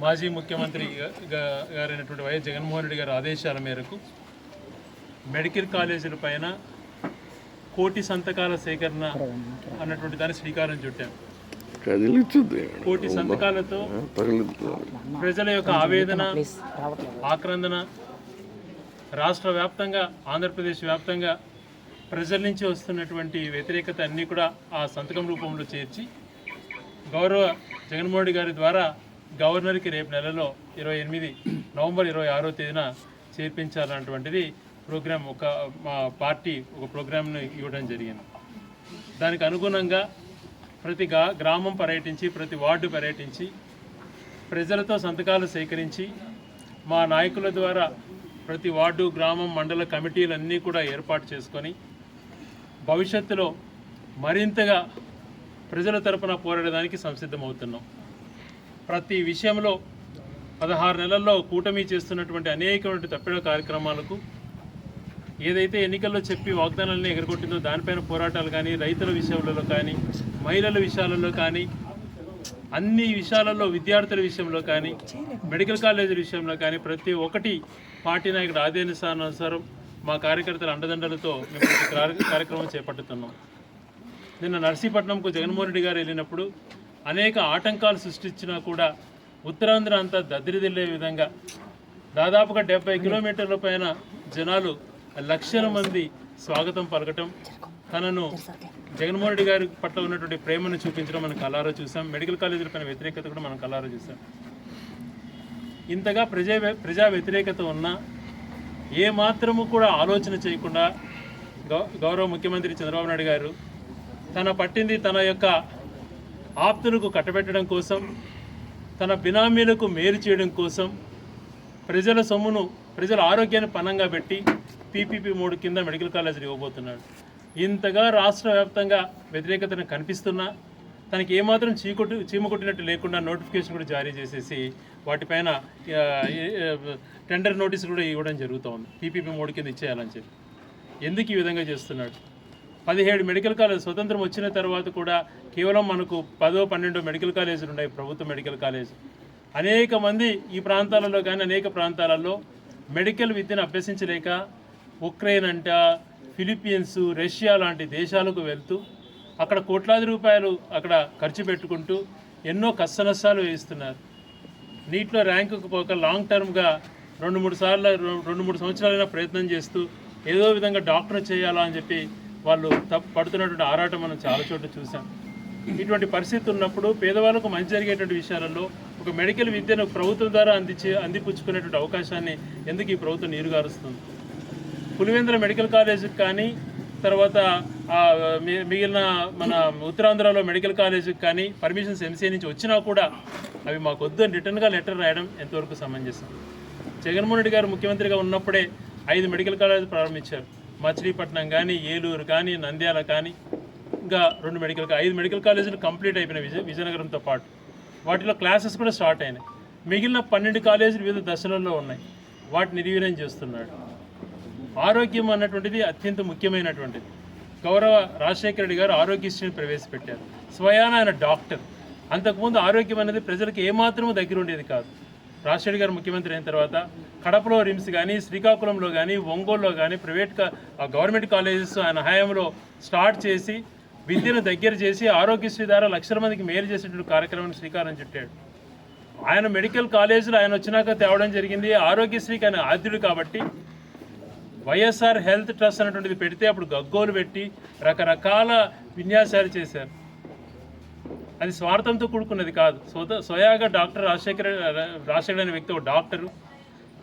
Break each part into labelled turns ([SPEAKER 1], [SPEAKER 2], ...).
[SPEAKER 1] మాజీ ముఖ్యమంత్రి గారైనటువంటి వైఎస్ జగన్మోహన్ రెడ్డి గారి ఆదేశాల మేరకు మెడికల్ కాలేజీల పైన కోటి సంతకాల సేకరణ అన్నటువంటి దాన్ని శ్రీకారం చుట్టాం. కోటి సంతకాలతో ప్రజల యొక్క ఆవేదన ఆక్రందన రాష్ట్ర వ్యాప్తంగా ఆంధ్రప్రదేశ్ వ్యాప్తంగా ప్రజల నుంచి వస్తున్నటువంటి వ్యతిరేకత అన్నీ కూడా ఆ సంతకం రూపంలో చేర్చి గౌరవ జగన్మోహన్ రెడ్డి గారి ద్వారా గవర్నర్కి రేపు నెలలో ఇరవై ఎనిమిది నవంబర్ ఇరవై ఆరో తేదీన చేర్పించాలన్నటువంటిది ప్రోగ్రామ్ ఒక మా పార్టీ ఒక ప్రోగ్రామ్ను ఇవ్వడం జరిగింది. దానికి అనుగుణంగా ప్రతి గా గ్రామం పర్యటించి ప్రతి వార్డు పర్యటించి ప్రజలతో సంతకాలు సేకరించి మా నాయకుల ద్వారా ప్రతి వార్డు గ్రామం మండల కమిటీలన్నీ కూడా ఏర్పాటు చేసుకొని భవిష్యత్తులో మరింతగా ప్రజల తరపున పోరాడడానికి సంసిద్ధమవుతున్నాం. ప్రతి విషయంలో పదహారు నెలల్లో కూటమి చేస్తున్నటువంటి అనేకమైనటువంటి తప్పిడ కార్యక్రమాలకు ఏదైతే ఎన్నికల్లో చెప్పి వాగ్దానాలను ఎగరగొట్టిందో దానిపైన పోరాటాలు కానీ రైతుల విషయాలలో కానీ మహిళల విషయాలలో కానీ అన్ని విషయాలలో విద్యార్థుల విషయంలో కానీ మెడికల్ కాలేజీల విషయంలో కానీ ప్రతి ఒక్కటి పార్టీ నాయకుడు ఆదేశానుసారం మా కార్యకర్తల అండదండలతో మేము కార్య- కార్యక్రమం చేపట్టుతున్నాం. నిన్న నర్సీపట్నంకు జగన్మోహన్ రెడ్డి గారు వెళ్ళినప్పుడు అనేక ఆటంకాలు సృష్టించినా కూడా ఉత్తరాంధ్ర అంతా దద్దరిదిల్లే విధంగా దాదాపుగా డెబ్బై కిలోమీటర్ల పైన జనాలు లక్షల మంది స్వాగతం పలకటం తనను జగన్మోహన్ రెడ్డి గారి పట్ల ఉన్నటువంటి ప్రేమను చూపించడం మనం కలారా చూసాం. మెడికల్ కాలేజీల పైన వ్యతిరేకత కూడా మనం కలారా చూసాం. ఇంతగా ప్రజా ప్రజా వ్యతిరేకత ఉన్నా ఏ మాత్రము కూడా ఆలోచన చేయకుండా గౌ గౌరవ ముఖ్యమంత్రి చంద్రబాబు నాయుడు గారు తన పట్టింది తన యొక్క ఆప్తులకు కట్టబెట్టడం కోసం తన బినామీలకు మేలు చేయడం కోసం ప్రజల సొమ్మును ప్రజల ఆరోగ్యాన్ని పనంగా పెట్టి పీపీపీ మూడు కింద మెడికల్ కాలేజీలు ఇవ్వబోతున్నాడు. ఇంతగా రాష్ట్ర వ్యాప్తంగా వ్యతిరేకతను కనిపిస్తున్నా తనకి ఏమాత్రం చీకొట్టు చీమ కొట్టినట్టు లేకుండా నోటిఫికేషన్ కూడా జారీ చేసేసి వాటిపైన టెండర్ నోటీస్ కూడా ఇవ్వడం జరుగుతోంది. పీపీపీ మూడు కింద ఇచ్చేయాలని చెప్పి. ఎందుకు ఈ విధంగా చేస్తున్నాడు? పదిహేడు మెడికల్ కాలేజ్ స్వతంత్రం వచ్చిన తర్వాత కూడా కేవలం మనకు పదో పన్నెండో మెడికల్ కాలేజీలు ఉన్నాయి ప్రభుత్వ మెడికల్ కాలేజ్ అనేక మంది ఈ ప్రాంతాలలో కానీ అనేక ప్రాంతాలలో మెడికల్ విద్యను అభ్యసించలేక ఉక్రెయిన్ అంట ఫిలిప్పీన్స్ రష్యా లాంటి దేశాలకు వెళ్తూ అక్కడ కోట్లాది రూపాయలు అక్కడ ఖర్చు పెట్టుకుంటూ ఎన్నో కష్టనష్టాలు వేయిస్తున్నారు నీట్లో ర్యాంకుకు పోక లాంగ్ టర్మ్గా రెండు మూడు సార్లు రెండు మూడు సంవత్సరాలైనా ప్రయత్నం చేస్తూ ఏదో విధంగా డాక్టర్ చేయాలా అని చెప్పి వాళ్ళు తప్పు పడుతున్నటువంటి ఆరాటం మనం చాలా చోట్ల చూసాం ఇటువంటి పరిస్థితి ఉన్నప్పుడు పేదవాళ్ళకు మంచి జరిగేటువంటి విషయాలలో ఒక మెడికల్ విద్యను ప్రభుత్వం ద్వారా అందించే అందిపుచ్చుకునేటువంటి అవకాశాన్ని ఎందుకు ఈ ప్రభుత్వం నీరుగారుస్తుంది? పులివెందుల మెడికల్ కాలేజీకి కానీ తర్వాత మిగిలిన మన ఉత్తరాంధ్రలో మెడికల్ కాలేజీకి కానీ పర్మిషన్స్ ఎంసీఏ నుంచి వచ్చినా కూడా అవి మాకు వద్దు అని రిటర్న్గా లెటర్ రాయడం ఎంతవరకు సమంజసం? జగన్మోహన్ రెడ్డి గారు ముఖ్యమంత్రిగా ఉన్నప్పుడే ఐదు మెడికల్ కాలేజ్ ప్రారంభించారు. మచిలీపట్నం కానీ ఏలూరు కానీ నంద్యాల కానీ ఇంకా రెండు మెడికల్ ఐదు మెడికల్ కాలేజీలు కంప్లీట్ అయిపోయినాయి విజయ విజయనగరంతో పాటు. వాటిలో క్లాసెస్ కూడా స్టార్ట్ అయినాయి. మిగిలిన పన్నెండు కాలేజీలు వివిధ దశలలో ఉన్నాయి. వాటిని నిర్వీర్యం చేస్తున్నాడు. ఆరోగ్యం అన్నటువంటిది అత్యంత ముఖ్యమైనటువంటిది. గౌరవ రాజశేఖర రెడ్డి గారు ఆరోగ్యశ్రీని ప్రవేశపెట్టారు. స్వయాన ఆయన డాక్టర్. అంతకుముందు ఆరోగ్యం అనేది ప్రజలకు ఏమాత్రము దగ్గర ఉండేది కాదు. రాజశేఖర్ గారు ముఖ్యమంత్రి అయిన తర్వాత కడపలో రిమ్స్ కానీ శ్రీకాకుళంలో కానీ ఒంగోలులో కానీ ప్రైవేట్ ఆ గవర్నమెంట్ కాలేజెస్ ఆయన హయాంలో స్టార్ట్ చేసి విద్యను దగ్గర చేసి ఆరోగ్యశ్రీ ద్వారా లక్షల మందికి మేలు చేసేటువంటి కార్యక్రమాన్ని శ్రీకారం చుట్టాడు. ఆయన మెడికల్ కాలేజీలో ఆయన వచ్చినాక తేవడం జరిగింది. ఆరోగ్యశ్రీకి ఆయన ఆద్యుడు కాబట్టి వైఎస్ఆర్ హెల్త్ ట్రస్ట్ అనేటువంటిది పెడితే అప్పుడు గగ్గోలు పెట్టి రకరకాల విన్యాసాలు చేశారు. అది స్వార్థంతో కూడుకున్నది కాదు. స్వత స్వయాగా డాక్టర్ రాజశేఖర రాజశేఖర్ అనే వ్యక్తి ఒక డాక్టరు.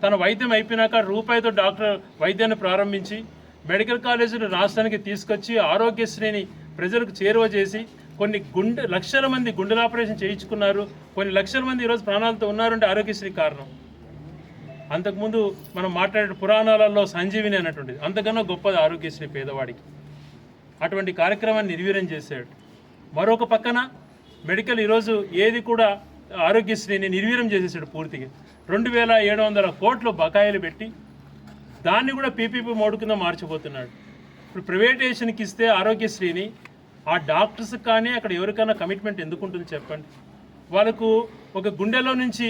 [SPEAKER 1] తన వైద్యం అయిపోయినాక రూపాయితో డాక్టర్ వైద్యాన్ని ప్రారంభించి మెడికల్ కాలేజీలు రాష్ట్రానికి తీసుకొచ్చి ఆరోగ్యశ్రేణి ప్రజలకు చేరువ చేసి కొన్ని గుండె లక్షల మంది గుండెల ఆపరేషన్ చేయించుకున్నారు. కొన్ని లక్షల మంది ఈరోజు ప్రాణాలతో ఉన్నారంటే ఆరోగ్యశ్రీ కారణం. అంతకుముందు మనం మాట్లాడే పురాణాలలో సంజీవిని అన్నటువంటిది. అంతకన్నా గొప్పది ఆరోగ్యశ్రీ పేదవాడికి. అటువంటి కార్యక్రమాన్ని నిర్వీర్యం చేశాడు. మరొక పక్కన మెడికల్ ఈరోజు ఏది కూడా ఆరోగ్యశ్రీని నిర్వీర్యం చేసేసాడు పూర్తిగా. రెండు వేల ఏడు వందల కోట్లు బకాయిలు పెట్టి దాన్ని కూడా పీపీపీ మోడ్ కింద మార్చిపోతున్నాడు. ఇప్పుడు ప్రైవేటేషన్కి ఇస్తే ఆరోగ్యశ్రీని ఆ డాక్టర్స్ కానీ అక్కడ ఎవరికైనా కమిట్మెంట్ ఎందుకు ఉంటుంది చెప్పండి? వాళ్ళకు ఒక గుండెలో నుంచి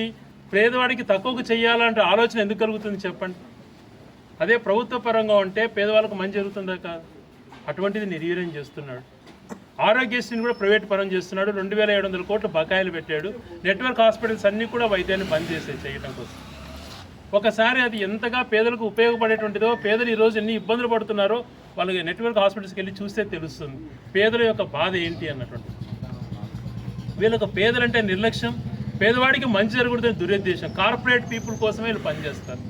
[SPEAKER 1] పేదవాడికి తక్కువకు చేయాలంటే ఆలోచన ఎందుకు కలుగుతుంది చెప్పండి? అదే ప్రభుత్వ పరంగా ఉంటే పేదవాళ్ళకు మంచి జరుగుతుందా కాదు? అటువంటిది నిర్వీర్యం చేస్తున్నాడు. ఆరోగ్యశ్రీని కూడా ప్రైవేట్ పరం చేస్తున్నాడు. రెండు వేల ఏడు వందల కోట్లు బకాయిలు పెట్టాడు. నెట్వర్క్ హాస్పిటల్స్ అన్నీ కూడా వైద్యాన్ని బంద్ చేసే చేయడం కోసం. ఒకసారి అది ఎంతగా పేదలకు ఉపయోగపడేటువంటిదో పేదలు ఈరోజు ఎన్ని ఇబ్బందులు పడుతున్నారో వాళ్ళకి నెట్వర్క్ హాస్పిటల్స్కి వెళ్ళి చూస్తే తెలుస్తుంది. పేదల యొక్క బాధ ఏంటి అన్నటువంటి వీళ్ళకు పేదలంటే నిర్లక్ష్యం. పేదవాడికి మంచి జరుగుతుంది దురుద్దేశం. కార్పొరేట్ పీపుల్ కోసమే వీళ్ళు పనిచేస్తారు.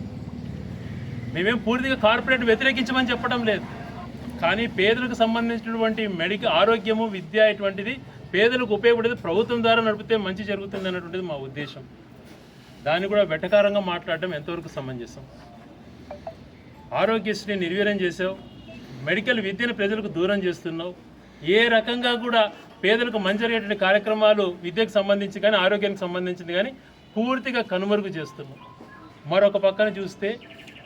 [SPEAKER 1] మేమేం పూర్తిగా కార్పొరేట్ వ్యతిరేకించమని చెప్పడం లేదు. కానీ పేదలకు సంబంధించినటువంటి మెడికల్ ఆరోగ్యము విద్య ఇటువంటిది పేదలకు ఉపయోగపడేది ప్రభుత్వం ద్వారా నడిపితే మంచి జరుగుతుంది అన్నటువంటిది మా ఉద్దేశం. దాన్ని కూడా వెటకారంగా మాట్లాడడం ఎంతవరకు సమంజసం? ఆరోగ్యశ్రీ నిర్వీర్యం చేసావు మెడికల్ విద్యను ప్రజలకు దూరం చేస్తున్నావు ఏ రకంగా కూడా పేదలకు మంచి జరిగేటువంటి కార్యక్రమాలు విద్యకు సంబంధించి కానీ ఆరోగ్యానికి సంబంధించింది కానీ పూర్తిగా కనుమరుగు చేస్తున్నావు. మరొక పక్కన చూస్తే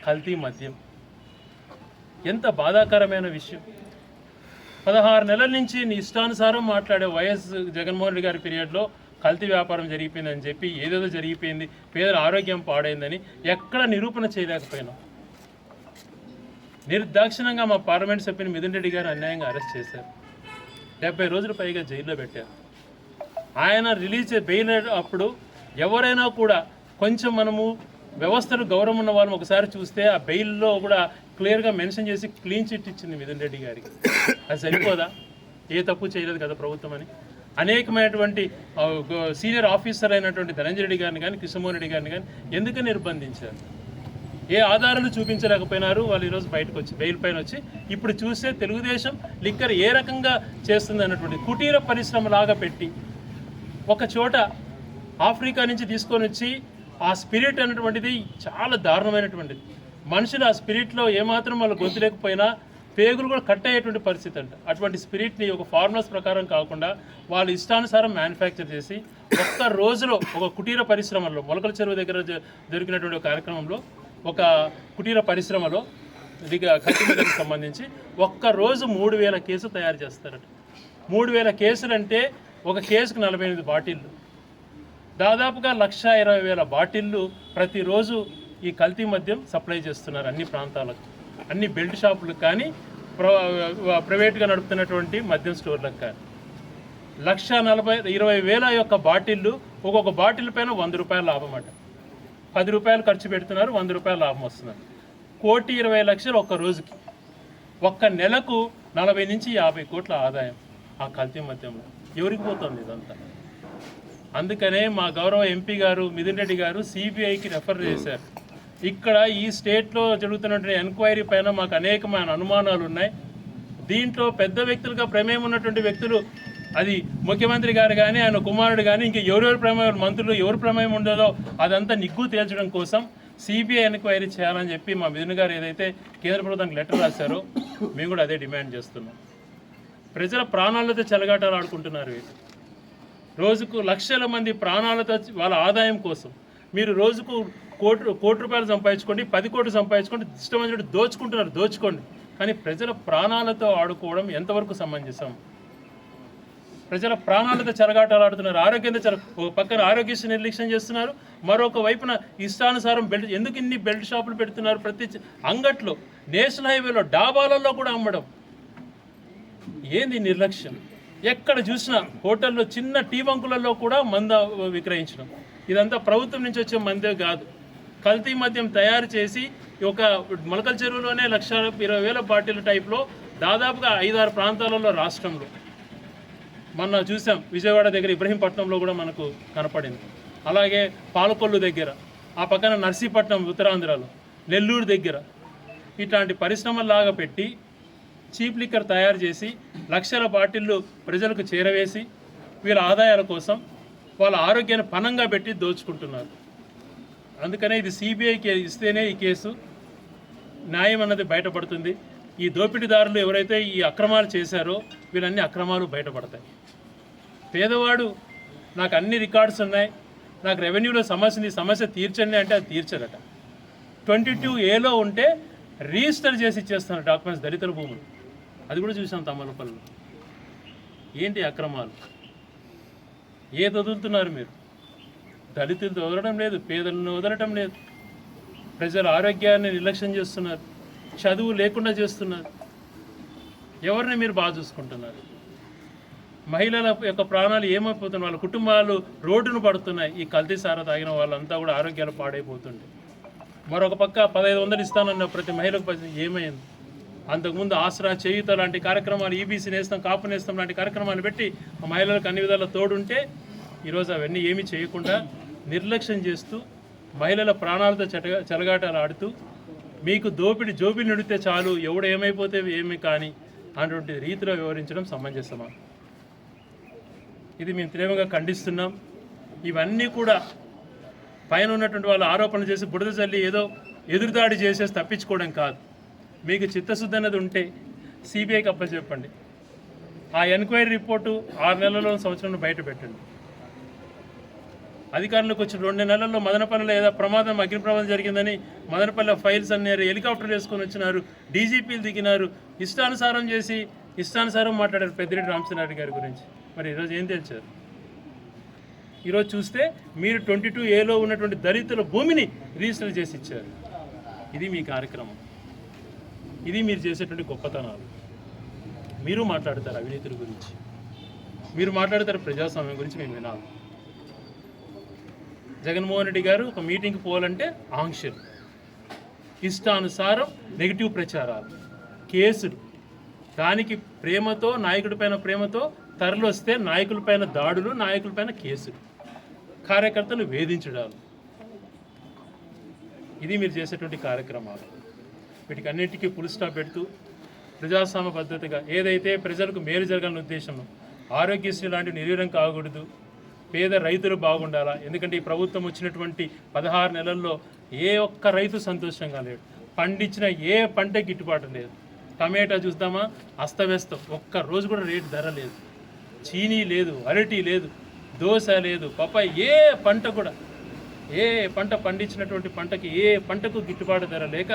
[SPEAKER 1] కల్తీ మద్యం. ఎంత బాధాకరమైన విషయం. పదహారు నెలల నుంచి నీ ఇష్టానుసారం మాట్లాడే వైఎస్ జగన్మోహన్ రెడ్డి గారి పీరియడ్లో కల్తీ వ్యాపారం జరిగిపోయిందని చెప్పి ఏదేదో జరిగిపోయింది పేదల ఆరోగ్యం పాడైందని ఎక్కడ నిరూపణ చేయలేకపోయినాం నిర్దాక్షిణంగా మా పార్లమెంట్ సభ్యుని మిథున్ రెడ్డి గారు అన్యాయంగా అరెస్ట్ చేశారు. డెబ్బై రోజులు పైగా జైల్లో పెట్టారు. ఆయన రిలీజ్ బెయిల్ అప్పుడు ఎవరైనా కూడా కొంచెం మనము వ్యవస్థలు గౌరవం ఉన్న వాళ్ళని ఒకసారి చూస్తే ఆ బెయిల్లో కూడా క్లియర్గా మెన్షన్ చేసి క్లీన్ చిట్ ఇచ్చింది మిథున్ రెడ్డి గారికి. అది సరిపోదా? ఏ తప్పు చేయలేదు కదా ప్రభుత్వం అని. అనేకమైనటువంటి సీనియర్ ఆఫీసర్ అయినటువంటి ధనంజయ రెడ్డి గారిని కానీ కిషన్మోహన్ రెడ్డి గారిని కానీ ఎందుకు నిర్బంధించారు? ఏ ఆధారాలు చూపించలేకపోయినారు? వాళ్ళు ఈరోజు బయటకు వచ్చి బెయిల్ పైన వచ్చి ఇప్పుడు చూస్తే తెలుగుదేశం లిక్కర్ ఏ రకంగా చేస్తుంది అన్నటువంటి కుటీర పరిశ్రమ లాగా పెట్టి ఒక చోట ఆఫ్రికా నుంచి తీసుకొని వచ్చి ఆ స్పిరిట్ అన్నటువంటిది చాలా దారుణమైనటువంటిది. మనుషులు ఆ స్పిరిట్లో ఏమాత్రం వాళ్ళు గొంతులేకపోయినా పేగులు కూడా కట్ అయ్యేటువంటి పరిస్థితి అంట. అటువంటి స్పిరిట్ని ఒక ఫార్ములాస్ ప్రకారం కాకుండా వాళ్ళు ఇష్టానుసారం మ్యానుఫ్యాక్చర్ చేసి ఒక్క రోజులో ఒక కుటీర పరిశ్రమలో మొలకల చెరువు దగ్గర దొరికినటువంటి కార్యక్రమంలో ఒక కుటీర పరిశ్రమలో ఇదిగా కత్తి సంబంధించి ఒక్క రోజు మూడు వేల కేసులు తయారు చేస్తారట. మూడు వేల కేసులు అంటే ఒక కేసుకు నలభై ఎనిమిది బాటిళ్ళు దాదాపుగా లక్ష ఇరవై వేల బాటిళ్ళు ప్రతిరోజు ఈ కల్తీ మద్యం సప్లై చేస్తున్నారు అన్ని ప్రాంతాలకు. అన్ని బెల్ట్ షాపులకు కానీ ప్రైవేట్గా నడుపుతున్నటువంటి మద్యం స్టోర్లకు కానీ. లక్ష నలభై ఇరవై వేల యొక్క బాటిళ్ళు ఒక్కొక్క బాటిల్ పైన వంద రూపాయల లాభం అంట. పది రూపాయలు ఖర్చు పెడుతున్నారు వంద రూపాయల లాభం వస్తున్నారు. కోటి ఇరవై లక్షలు ఒక్క రోజుకి. ఒక్క నెలకు నలభై నుంచి యాభై కోట్ల ఆదాయం ఆ కల్తీ మద్యంలో. ఎవరికి పోతుంది ఇదంతా? అందుకనే మా గౌరవ ఎంపీ గారు మిథున్ రెడ్డి గారు సిబిఐకి రెఫర్ చేశారు. ఇక్కడ ఈ స్టేట్లో జరుగుతున్నటువంటి ఎంక్వైరీ పైన మాకు అనేకమైన అనుమానాలు ఉన్నాయి. దీంట్లో పెద్ద వ్యక్తులుగా ప్రమేయం ఉన్నటువంటి వ్యక్తులు అది ముఖ్యమంత్రి గారు కానీ ఆయన కుమారుడు కానీ ఇంక ఎవరెవరు ప్రమేయం మంత్రులు ఎవరు ప్రమేయం ఉండదో అదంతా నిగ్గు తేల్చడం కోసం సిబిఐ ఎంక్వైరీ చేయాలని చెప్పి మా మిథున్ గారు ఏదైతే కేంద్ర ప్రభుత్వానికి లెటర్ రాశారో మేము కూడా అదే డిమాండ్ చేస్తున్నాం. ప్రజల ప్రాణాలతో చెలగాటాలు ఆడుకుంటున్నారు వీళ్ళు. రోజుకు లక్షల మంది ప్రాణాలతో వాళ్ళ ఆదాయం కోసం. మీరు రోజుకు కోటి కోటి రూపాయలు సంపాదించుకోండి పది కోట్లు సంపాదించుకోండి ఇష్టమైనటువంటి దోచుకుంటున్నారు దోచుకోండి. కానీ ప్రజల ప్రాణాలతో ఆడుకోవడం ఎంతవరకు సమంజసం? ప్రజల ప్రాణాలతో చెరగాటలాడుతున్నారు ఆరోగ్యంతో చెర పక్కన ఆరోగ్యశ్రీ నిర్లక్ష్యం చేస్తున్నారు మరొక వైపున ఇష్టానుసారం బెల్ట్ ఎందుకు ఇన్ని బెల్ట్ షాపులు పెడుతున్నారు ప్రతి అంగట్లో నేషనల్ హైవేలో డాబాలలో కూడా అమ్మడం? ఏంది నిర్లక్ష్యం? ఎక్కడ చూసినా హోటల్లో చిన్న టీ బంకులలో కూడా మంద విక్రయించడం. ఇదంతా ప్రభుత్వం నుంచి వచ్చే మందే కాదు. కల్తీ మద్యం తయారు చేసి ఒక మొలకల చెరువులోనే లక్ష ఇరవై వేల బాటిల్ టైప్లో దాదాపుగా ఐదారు ప్రాంతాలలో రాష్ట్రంలో. మొన్న చూసాం విజయవాడ దగ్గర ఇబ్రహీంపట్నంలో కూడా మనకు కనపడింది. అలాగే పాలకొల్లు దగ్గర ఆ పక్కన నర్సీపట్నం ఉత్తరాంధ్రలో నెల్లూరు దగ్గర ఇట్లాంటి పరిశ్రమల్లాగా పెట్టి చీప్ లిక్కర్ తయారు చేసి లక్షల బాటిళ్ళు ప్రజలకు చేరవేసి వీళ్ళ ఆదాయాల కోసం వాళ్ళ ఆరోగ్యాన్ని పనంగా పెట్టి దోచుకుంటున్నారు. అందుకనే ఇది సిబిఐకి ఇస్తేనే ఈ కేసు న్యాయం అన్నది బయటపడుతుంది. ఈ దోపిడీదారులు ఎవరైతే ఈ అక్రమాలు చేశారో వీళ్ళన్ని అక్రమాలు బయటపడతాయి. పేదవాడు నాకు అన్ని రికార్డ్స్ ఉన్నాయి నాకు రెవెన్యూలో సమస్య ఉంది, సమస్య తీర్చండి అంటే అది తీర్చదట ట్వంటీ టూ ఏలో ఉంటే రిజిస్టర్ చేసి ఇచ్చేస్తున్నారు డాక్యుమెంట్స్ దళితుల భూములు. అది కూడా చూసాం తమలపల్లిలో ఏంటి అక్రమాలు? ఏది వదులుతున్నారు మీరు? దళితులతో వదలడం లేదు పేదలను వదలటం లేదు. ప్రజల ఆరోగ్యాన్ని నిర్లక్ష్యం చేస్తున్నారు చదువు లేకుండా చేస్తున్నారు. ఎవరిని మీరు బాగా చూసుకుంటున్నారు? మహిళల యొక్క ప్రాణాలు ఏమైపోతున్నాయి? వాళ్ళ కుటుంబాలు రోడ్డును పడుతున్నాయి. ఈ కల్తీ సారా తాగిన వాళ్ళంతా కూడా ఆరోగ్యాలు పాడైపోతుండే మరొక పక్క పదహైదు వందలు ఇస్తానన్న ప్రతి మహిళకు పది- ఏమైంది? అంతకుముందు ఆసరా చేయుత లాంటి కార్యక్రమాలు ఈబీసీ నేస్తాం కాపు నేస్తాం లాంటి కార్యక్రమాలు పెట్టి ఆ మహిళలకు అన్ని విధాల తోడుంటే ఈరోజు అవన్నీ ఏమీ చేయకుండా నిర్లక్ష్యం చేస్తూ మహిళల ప్రాణాలతో చెటగా చెలగాటాలు ఆడుతూ మీకు దోపిడి జోబిలు నిడితే చాలు ఎవడు ఏమైపోతే ఏమి కానీ అటువంటి రీతిలో వివరించడం సమంజసమా? ఇది మేము తీవ్రంగా ఖండిస్తున్నాం. ఇవన్నీ కూడా పైన ఉన్నటువంటి వాళ్ళు ఆరోపణలు చేసి బుడద చల్లి ఏదో ఎదురుదాడి చేసేసి తప్పించుకోవడం కాదు. మీకు చిత్తశుద్ధి అనేది ఉంటే సిబిఐకి అప్పచెప్పండి. ఆ ఎంక్వైరీ రిపోర్టు ఆరు నెలల్లో సంవత్సరంలో బయట పెట్టండి. అధికారులకు వచ్చిన రెండు నెలల్లో మదనపల్లిలో ఏదో ప్రమాదం అగ్ని ప్రమాదం జరిగిందని మదనపల్లి ఫైల్స్ అన్నారు హెలికాప్టర్ వేసుకొని వచ్చినారు డీజీపీలు దిగినారు. ఇష్టానుసారం చేసి ఇష్టానుసారం మాట్లాడారు పెద్దిరెడ్డి రామచంద్రారెడ్డి గారి గురించి. మరి ఈరోజు ఏం తెలిసారు ఈరోజు చూస్తే మీరు ట్వంటీ టూ ఏలో ఉన్నటువంటి దళితుల భూమిని రిజిస్టర్ చేసి ఇచ్చారు. ఇది మీ కార్యక్రమం. ఇది మీరు చేసేటువంటి గొప్పతనాలు. మీరు మాట్లాడతారు అవినీతుల గురించి. మీరు మాట్లాడతారు ప్రజాస్వామ్యం గురించి మేము వినాలి. జగన్మోహన్ రెడ్డి గారు ఒక మీటింగ్కి పోవాలంటే ఆంక్షలు. ఇష్టానుసారం నెగిటివ్ ప్రచారాలు. కేసులు. దానికి ప్రేమతో నాయకుడిపైన ప్రేమతో తరలి వస్తే నాయకులపైన దాడులు నాయకులపైన కేసులు. కార్యకర్తలు వేధించడాలు. ఇది మీరు చేసేటువంటి కార్యక్రమాలు. వీటికి అన్నిటికీ పుల్ స్టాప్ పెడుతూ ప్రజాస్వామ్య పద్ధతిగా ఏదైతే ప్రజలకు మేలు జరగాలనే ఉద్దేశం ఆరోగ్యశ్రీ లాంటివి నిర్వీర్యం కాకూడదు పేద రైతులు బాగుండాలా? ఎందుకంటే ఈ ప్రభుత్వం వచ్చినటువంటి పదహారు నెలల్లో ఏ ఒక్క రైతు సంతోషంగా లేడు. పండించిన ఏ పంట గిట్టుబాటు లేదు. టమాటా చూద్దామా? అస్తవ్యస్తం. ఒక్క రోజు కూడా రేటు ధర లేదు. చీనీ లేదు అరటి లేదు దోశ లేదు పప్పాయి ఏ పంట కూడా ఏ పంట పండించినటువంటి పంటకి ఏ పంటకు గిట్టుబాటు ధర లేక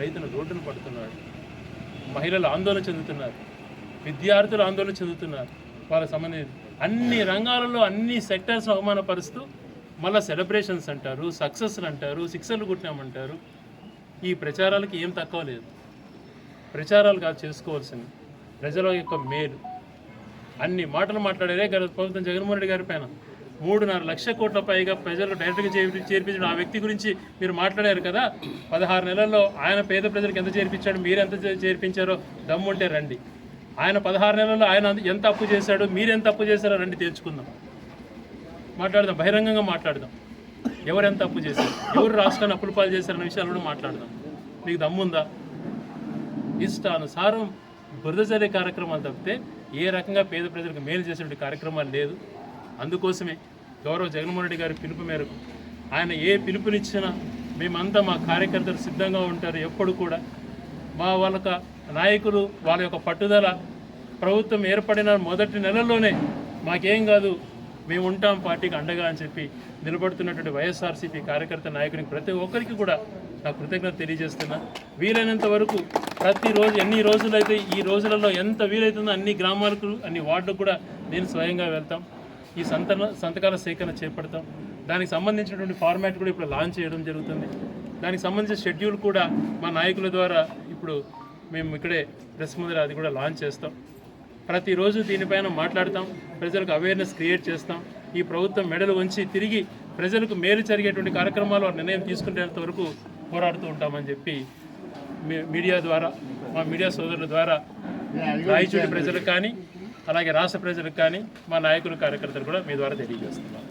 [SPEAKER 1] రైతులు రోడ్డును పడుతున్నాడు మహిళలు ఆందోళన చెందుతున్నారు. విద్యార్థులు ఆందోళన చెందుతున్నారు. వాళ్ళకి సంబంధించి అన్ని రంగాలలో అన్ని సెక్టర్స్ అవమానపరుస్తూ మళ్ళీ సెలబ్రేషన్స్ అంటారు సక్సెస్లు అంటారు సిక్సర్లు కొట్టినామంటారు. ఈ ప్రచారాలకి ఏం తక్కువ లేదు. ప్రచారాలు కాదు చేసుకోవాల్సింది. ప్రజల యొక్క మేలు. అన్ని మాటలు మాట్లాడారే గత ప్రభుత్వం జగన్మోహన్ రెడ్డి గారి పైన. మూడున్నర లక్ష కోట్ల పైగా ప్రజలు డైరెక్ట్గా చేపి చేర్పించడం. ఆ వ్యక్తి గురించి మీరు మాట్లాడారు కదా. పదహారు నెలల్లో ఆయన పేద ప్రజలకు ఎంత చేర్పించాడు మీరు ఎంత చేర్పించారో దమ్ముంటే రండి. ఆయన పదహారు నెలల్లో ఆయన ఎంత అప్పు చేశాడు మీరు ఎంత అప్పు చేశారో రండి తేల్చుకుందాం. మాట్లాడదాం బహిరంగంగా మాట్లాడదాం. ఎవరు ఎంత అప్పు చేశారు ఎవరు రాష్ట్రాన్ని అప్పుల పాలు చేశారన్న విషయాలు కూడా మాట్లాడదాం. మీకు దమ్ముందా? ఇష్టానుసారం బురద కార్యక్రమాలు తప్పితే ఏ రకంగా పేద ప్రజలకు మేలు చేసేటువంటి కార్యక్రమాలు లేదు. అందుకోసమే గౌరవ జగన్మోహన్ రెడ్డి గారి పిలుపు మేరకు ఆయన ఏ పిలుపునిచ్చినా మేమంతా మా కార్యకర్తలు సిద్ధంగా ఉంటారు ఎప్పుడు కూడా. మా వాళ్ళక నాయకులు వాళ్ళ యొక్క పట్టుదల ప్రభుత్వం ఏర్పడిన మొదటి నెలల్లోనే మాకేం కాదు మేము ఉంటాం పార్టీకి అండగా అని చెప్పి నిలబడుతున్నటువంటి వైఎస్ఆర్సీపీ కార్యకర్త నాయకునికి ప్రతి ఒక్కరికి కూడా నా కృతజ్ఞత తెలియజేస్తున్నా. వీలైనంత వరకు ప్రతిరోజు ఎన్ని రోజులైతే ఈ రోజులలో ఎంత వీలైతుందో అన్ని గ్రామాలకు అన్ని వార్డులకు కూడా నేను స్వయంగా వెళ్తాం. ఈ సంతన సంతకాల సేకరణ చేపడతాం. దానికి సంబంధించినటువంటి ఫార్మాట్ కూడా ఇప్పుడు లాంచ్ చేయడం జరుగుతుంది. దానికి సంబంధించిన షెడ్యూల్ కూడా మా నాయకుల ద్వారా ఇప్పుడు మేము ఇక్కడే ప్రెస్ ముందర అది కూడా లాంచ్ చేస్తాం. ప్రతిరోజు దీనిపైన మాట్లాడతాం ప్రజలకు అవేర్నెస్ క్రియేట్ చేస్తాం. ఈ ప్రభుత్వం మెడలు వంచి తిరిగి ప్రజలకు మేలు జరిగేటువంటి కార్యక్రమాలు వారు నిర్ణయం తీసుకునేంత వరకు పోరాడుతూ ఉంటామని చెప్పి మీ- మీడియా ద్వారా మా మీడియా సోదరుల ద్వారా రాయచూడి ప్రజలకు కానీ అలాగే రాష్ట్ర ప్రజలకు కానీ మా నాయకులు కార్యకర్తలు కూడా మీ ద్వారా తెలియజేస్తున్నాం.